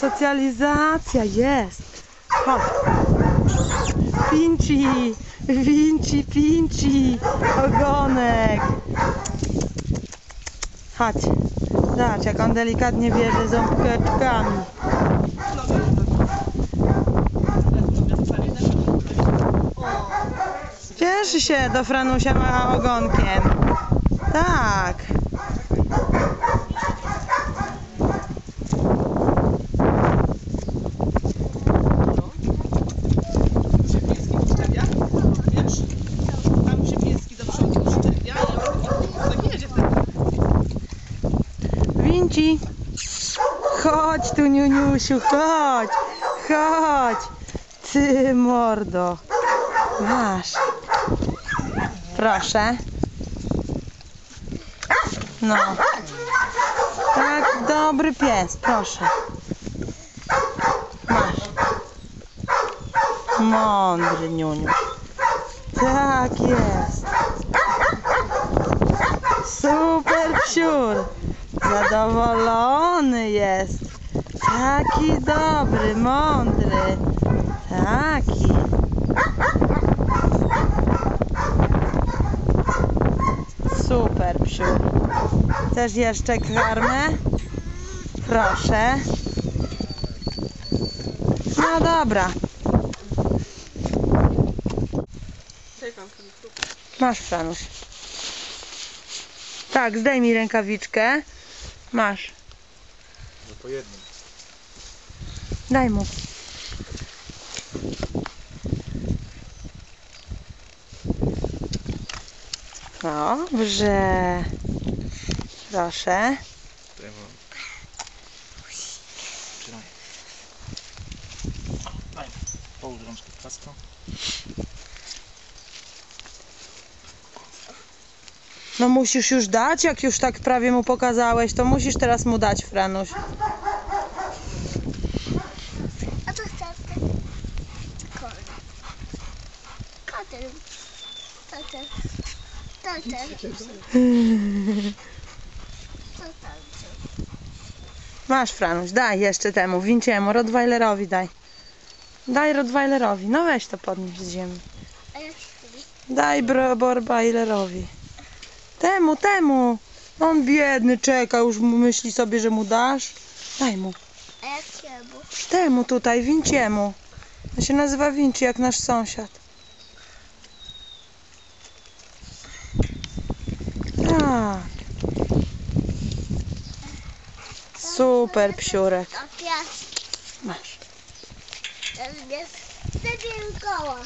socjalizacja jest. Chodź. Pinci, Vinci, Pinci, ogonek. Chodź. Zobacz, jak on delikatnie bierze ząbkeczkami. Cieszy się, do Franusia ma ogonkiem. Tak. Winci. Chodź tu, Niuniusiu, chodź. Chodź. Ty, mordo. Masz. Proszę. No. Tak, dobry pies, proszę. Masz. Mądry, Niuniu. Tak jest. Super psiur. Zadowolony jest. Taki dobry, mądry. Taki. Super psiur. Chcesz jeszcze karmę? Proszę. No dobra. Masz Franuś. Tak, zdejmij rękawiczkę. Masz. No po jednym. Daj mu. Dobrze. Proszę. Ja mam. Trzymaj. Daj. Połóż rączkę płasko. No musisz już dać, jak już tak prawie mu pokazałeś, to musisz teraz mu dać, Franuś. A to chcę. Kotel. Kotel. Kotel. Masz, Franuś, daj jeszcze temu, Winciemu, Rottweilerowi daj. Daj Rottweilerowi, no weź to podnieś z ziemi. A jak chwili? Daj bro- Borbailerowi. Temu, temu. On biedny czeka, już myśli sobie, że mu dasz. Daj mu. A jak ciemu? Temu tutaj, Winciemu. On się nazywa Vinci, jak nasz sąsiad. Tak. Super psiurek. A pies. Masz. Ten jest koła.